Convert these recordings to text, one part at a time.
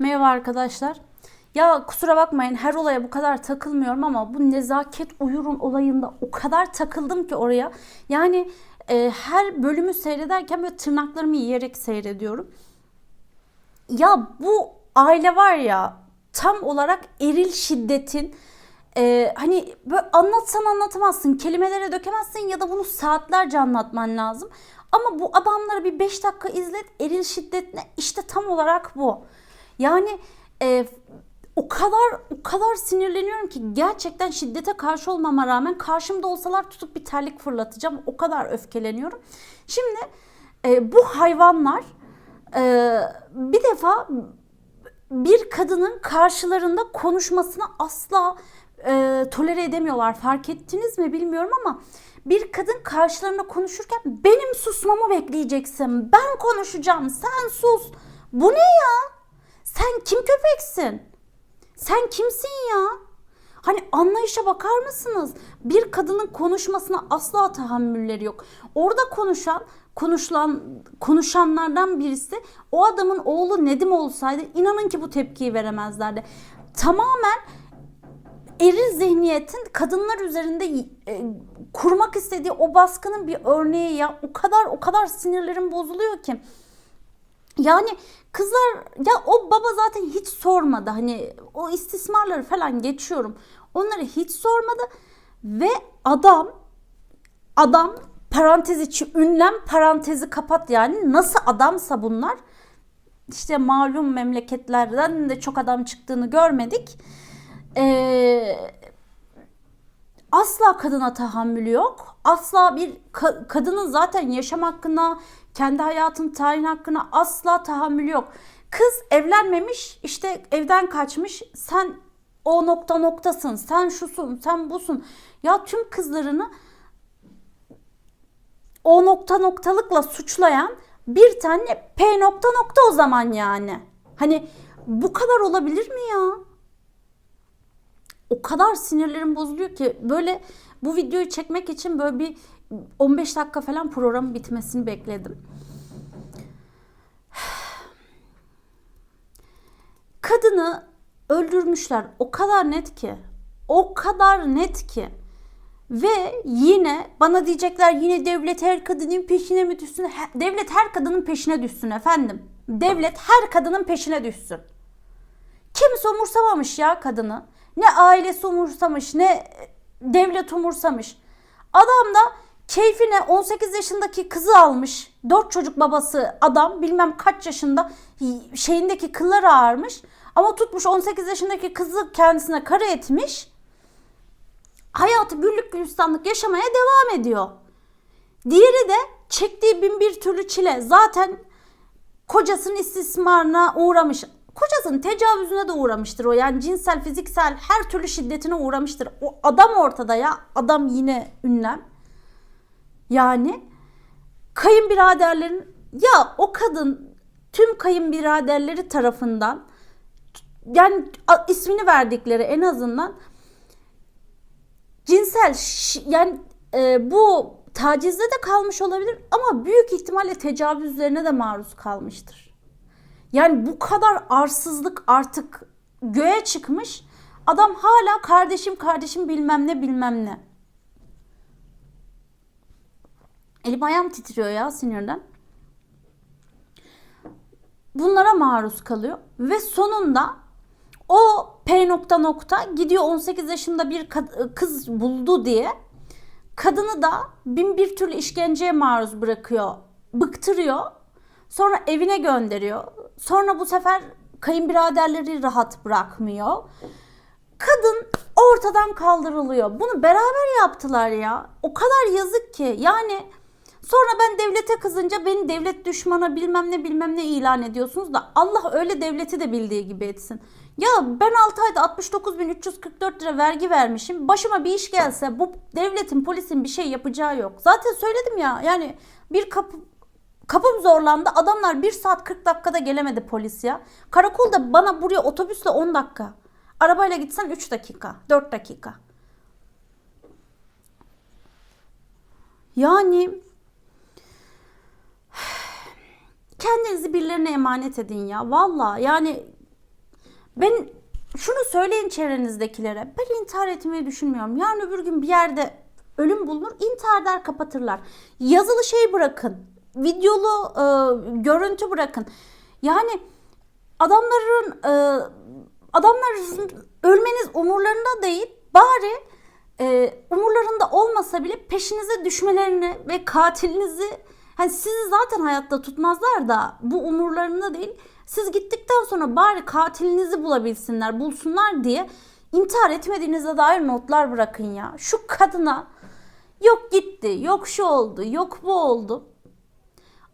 Merhaba arkadaşlar. Ya kusura bakmayın her olaya bu kadar takılmıyorum ama bu nezaket uyurun olayında o kadar takıldım ki oraya. Yani e, her bölümü seyrederken böyle tırnaklarımı yiyerek seyrediyorum. Ya bu aile var ya tam olarak eril şiddetin e, hani böyle anlatsan anlatamazsın, kelimelere dökemezsin ya da bunu saatlerce anlatman lazım. Ama bu adamları bir 5 dakika izlet, eril şiddet ne? İşte tam olarak bu. Yani e, o kadar o kadar sinirleniyorum ki gerçekten şiddete karşı olmama rağmen karşımda olsalar tutup bir terlik fırlatacağım. O kadar öfkeleniyorum. Şimdi e, bu hayvanlar e, bir defa bir kadının karşılarında konuşmasını asla e, tolere edemiyorlar. Fark ettiniz mi bilmiyorum ama bir kadın karşılarında konuşurken benim susmamı bekleyeceksin. Ben konuşacağım. Sen sus. Bu ne ya? Sen kim köpeksin? Sen kimsin ya? Hani anlayışa bakar mısınız? Bir kadının konuşmasına asla tahammülleri yok. Orada konuşan, konuşulan, konuşanlardan birisi o adamın oğlu Nedim olsaydı inanın ki bu tepkiyi veremezlerdi. Tamamen eril zihniyetin kadınlar üzerinde e, kurmak istediği o baskının bir örneği ya o kadar o kadar sinirlerim bozuluyor ki. Yani kızlar ya o baba zaten hiç sormadı hani o istismarları falan geçiyorum. Onları hiç sormadı ve adam adam parantez içi ünlem parantezi kapat yani nasıl adamsa bunlar işte malum memleketlerden de çok adam çıktığını görmedik. Ee, asla kadına tahammülü yok. Asla bir ka- kadının zaten yaşam hakkına, kendi hayatın tayin hakkına asla tahammülü yok. Kız evlenmemiş, işte evden kaçmış. Sen o nokta noktasın, sen şusun, sen busun. Ya tüm kızlarını o nokta noktalıkla suçlayan bir tane P nokta nokta o zaman yani. Hani bu kadar olabilir mi ya? O kadar sinirlerim bozuluyor ki böyle bu videoyu çekmek için böyle bir 15 dakika falan programın bitmesini bekledim. Kadını öldürmüşler. O kadar net ki. O kadar net ki. Ve yine bana diyecekler yine devlet her kadının peşine mi düşsün? Devlet her kadının peşine düşsün efendim. Devlet her kadının peşine düşsün. Kimse umursamamış ya kadını. Ne ailesi umursamış ne devlet umursamış. Adam da keyfine 18 yaşındaki kızı almış. 4 çocuk babası adam bilmem kaç yaşında şeyindeki kılları ağarmış. Ama tutmuş 18 yaşındaki kızı kendisine kara etmiş. Hayatı güllük gülistanlık yaşamaya devam ediyor. Diğeri de çektiği bin bir türlü çile. Zaten kocasının istismarına uğramış. Kocasının tecavüzüne de uğramıştır o. Yani cinsel, fiziksel her türlü şiddetine uğramıştır. O adam ortada ya. Adam yine ünlem. Yani kayınbiraderlerin ya o kadın tüm kayınbiraderleri tarafından yani ismini verdikleri en azından cinsel yani e, bu tacizde de kalmış olabilir ama büyük ihtimalle tecavüzlerine de maruz kalmıştır. Yani bu kadar arsızlık artık göğe çıkmış. Adam hala kardeşim kardeşim bilmem ne bilmem ne. Elim ayağım titriyor ya sinirden. Bunlara maruz kalıyor ve sonunda o P nokta nokta gidiyor 18 yaşında bir kız buldu diye kadını da bin bir türlü işkenceye maruz bırakıyor, bıktırıyor. Sonra evine gönderiyor. Sonra bu sefer kayınbiraderleri rahat bırakmıyor. Kadın ortadan kaldırılıyor. Bunu beraber yaptılar ya. O kadar yazık ki. Yani sonra ben devlete kızınca beni devlet düşmanı bilmem ne bilmem ne ilan ediyorsunuz da Allah öyle devleti de bildiği gibi etsin. Ya ben 6 ayda 69.344 lira vergi vermişim. Başıma bir iş gelse bu devletin polisin bir şey yapacağı yok. Zaten söyledim ya yani bir kapı Kapım zorlandı. Adamlar 1 saat 40 dakikada gelemedi polis ya. Karakolda bana buraya otobüsle 10 dakika. Arabayla gitsen 3 dakika, 4 dakika. Yani kendinizi birilerine emanet edin ya. Valla yani Ben şunu söyleyin çevrenizdekilere. Ben intihar etmeyi düşünmüyorum. Yarın öbür gün bir yerde ölüm bulunur. intihar der kapatırlar. Yazılı şey bırakın. Videolu e, görüntü bırakın. Yani adamların e, adamların ölmeniz umurlarında değil. Bari e, umurlarında olmasa bile peşinize düşmelerini ve katilinizi hani sizi zaten hayatta tutmazlar da bu umurlarında değil. Siz gittikten sonra bari katilinizi bulabilsinler, bulsunlar diye intihar etmediğinize dair notlar bırakın ya. Şu kadına yok gitti, yok şu oldu, yok bu oldu.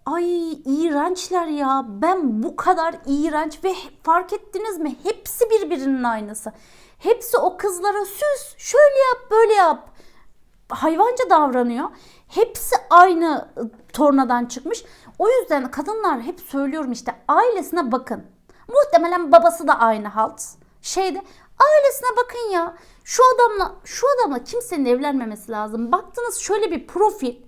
Ay iğrençler ya. Ben bu kadar iğrenç ve fark ettiniz mi? Hepsi birbirinin aynısı. Hepsi o kızlara süs, şöyle yap, böyle yap. Hayvanca davranıyor. Hepsi aynı ı, tornadan çıkmış. O yüzden kadınlar hep söylüyorum işte ailesine bakın. Muhtemelen babası da aynı halt. Şeyde ailesine bakın ya. Şu adamla şu adamla kimsenin evlenmemesi lazım. Baktınız şöyle bir profil.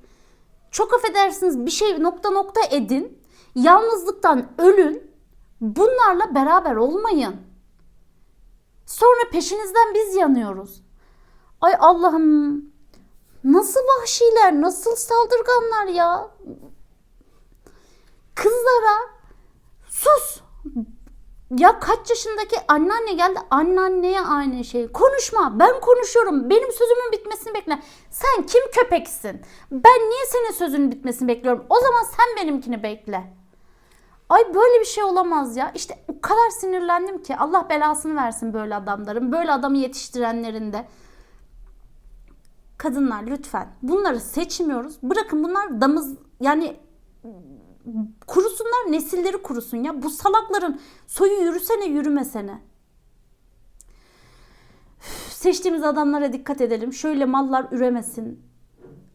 Çok affedersiniz bir şey nokta nokta edin. Yalnızlıktan ölün. Bunlarla beraber olmayın. Sonra peşinizden biz yanıyoruz. Ay Allah'ım. Nasıl vahşiler, nasıl saldırganlar ya. Kızlara sus. Ya kaç yaşındaki anneanne geldi anneanneye aynı şey. Konuşma ben konuşuyorum. Benim sözümün bitmesini bekle. Sen kim köpeksin? Ben niye senin sözünün bitmesini bekliyorum? O zaman sen benimkini bekle. Ay böyle bir şey olamaz ya. İşte o kadar sinirlendim ki Allah belasını versin böyle adamların. Böyle adamı yetiştirenlerin de. Kadınlar lütfen bunları seçmiyoruz. Bırakın bunlar damız yani kurusunlar nesilleri kurusun ya. Bu salakların soyu yürüsene yürümesene. Seçtiğimiz adamlara dikkat edelim. Şöyle mallar üremesin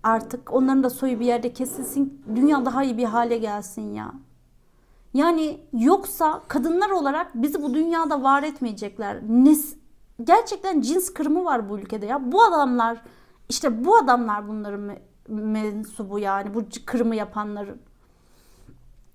artık. Onların da soyu bir yerde kesilsin. Dünya daha iyi bir hale gelsin ya. Yani yoksa kadınlar olarak bizi bu dünyada var etmeyecekler. Nes gerçekten cins kırımı var bu ülkede ya. Bu adamlar işte bu adamlar bunların me- mensubu yani bu kırımı yapanların.